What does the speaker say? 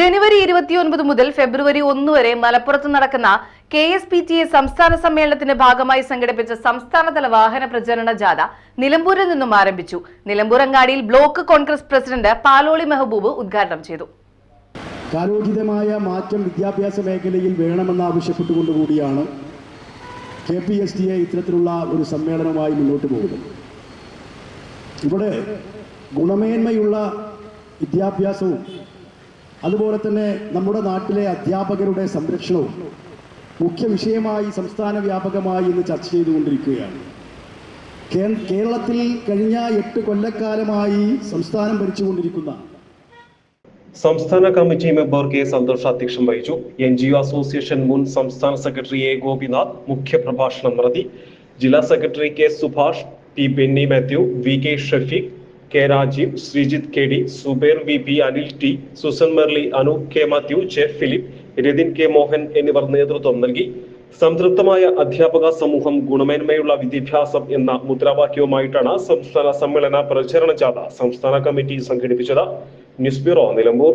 ജനുവരി ഇരുപത്തിയൊൻപത് മുതൽ ഫെബ്രുവരി ഒന്ന് വരെ മലപ്പുറത്ത് നടക്കുന്ന K S P T A സംസ്ഥാന സമ്മേളനത്തിന്റെ ഭാഗമായി സംഘടിപ്പിച്ച സംസ്ഥാനതല വാഹന പ്രചരണ ജാഥ നിലമ്പൂരിൽ നിന്നും ആരംഭിച്ചു. നിലമ്പൂർ അങ്ങാടിയിൽ ബ്ലോക്ക് കോൺഗ്രസ് പ്രസിഡന്റ് പാലോളി മെഹബൂബ് ഉദ്ഘാടനം ചെയ്തു. കാലോചിതമായ മാറ്റം വിദ്യാഭ്യാസ മേഖലയിൽ വേണമെന്നാവശ്യപ്പെട്ടുകൊണ്ടുകൂടിയാണ് K P S T A ഇത്തരത്തിലുള്ള ഒരു സമ്മേളനമായി മുന്നോട്ട് പോകുന്നത്. ഇവിടെ ഗുണമേന്മയുള്ള വിദ്യാഭ്യാസവും അതുപോലെ തന്നെ നമ്മുടെ നാട്ടിലെ അധ്യാപകരുടെ സംരക്ഷണവും മുഖ്യ വിഷയമായി സംസ്ഥാന വ്യാപകമായി ഇന്ന് ചർച്ച ചെയ്തുകൊണ്ടിരിക്കുകയാണ്. കേരളത്തിൽ കഴിഞ്ഞ എട്ട് കൊല്ലക്കാലമായി സംസ്ഥാനം ഭരിച്ചുകൊണ്ടിരിക്കുന്ന സംസ്ഥാന കമ്മിറ്റി മെമ്പർ കെ സന്തോഷ് അധ്യക്ഷം വഹിച്ചു. എൻ ജി ഒ അസോസിയേഷൻ മുൻ സംസ്ഥാന സെക്രട്ടറി എ ഗോപിനാഥ് മുഖ്യപ്രഭാഷണം നടത്തി. ജില്ലാ secretary K Subhash P Benny Mathew V K Shafeeq K Rajeev Sreejith K D Suber V P Anil T Susan Merly Anoop K Mathew J Philip Rathin K Mohan എന്നിവർ നേതൃത്വം നൽകി. സംതൃപ്തമായ അധ്യാപക സമൂഹം ഗുണമേന്മയുള്ള വിദ്യാഭ്യാസം എന്ന മുദ്രാവാക്യവുമായിട്ടാണ് സംസ്ഥാന സമ്മേളന പ്രചരണ ജാഥ സംസ്ഥാന കമ്മിറ്റി സംഘടിപ്പിച്ചത്. News bureau Nilambur.